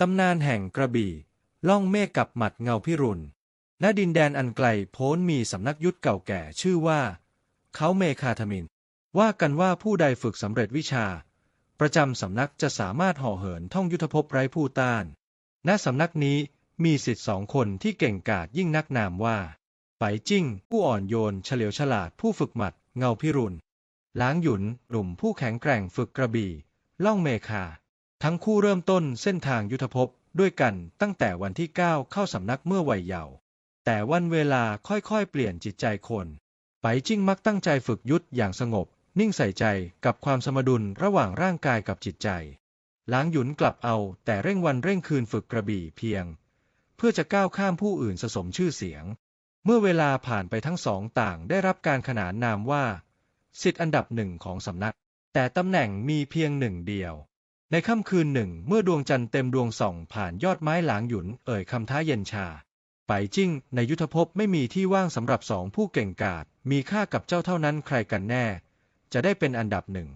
ตำนานแห่งกระบี่ ล่องเมฆกับหมัดเงาพิรุณณดินแดนอันไกลโพ้นมีสำนักยุทธเก่าแก่ชื่อว่า เขาเมคาทมิน ว่ากันว่าผู้ใดฝึกสำเร็จวิชา ประจำสำนักจะสามารถห่อเหินท่องยุทธภพไร้ผู้ต้าน ณสำนักนี้มีสิทธิ์สองคนที่เก่งกาจยิ่งนักนามว่าไปจิ้ง ผู้อ่อนโยนเฉลียวฉลาดผู้ฝึกหมัดเงาพิรุณล้างหยุนหนุ่มผู้แข็งแกร่งฝึกกระบี่ ล่องเมคา ทั้งคู่เริ่มต้นเส้นทางยุทธภพด้วยกันตั้งแต่วันที่ 9 เข้าสำนักเมื่อวัยเยาว์แต่วันเวลาค่อยๆ เปลี่ยนจิตใจคนไปจิ้งมักตั้งใจฝึกยุทธอย่างสงบ นิ่งใส่ใจกับความสมดุลระหว่างร่างกายกับจิตใจ ล้างหยุนกลับเอาแต่เร่งวันเร่งคืนฝึกกระบี่เพียง เพื่อจะก้าวข้ามผู้อื่นสะสมชื่อเสียง เมื่อเวลาผ่านไปทั้งสองต่างได้รับการขนานนามว่าสิทธิ์อันดับหนึ่งของสำนัก แต่ตำแหน่งมีเพียงหนึ่งเดียว ในค่ำคืนหนึ่ง เมื่อดวงจันทร์เต็มดวงส่อง ผ่านยอดไม้หลางหยุน เอ่ยคำท้าเย็นชา ไปจิ้ง ในยุทธภพไม่มีที่ว่างสำหรับสองผู้เก่งกาจมีค่ากับเจ้าเท่านั้นใครกันแน่ จะได้เป็นอันดับหนึ่ง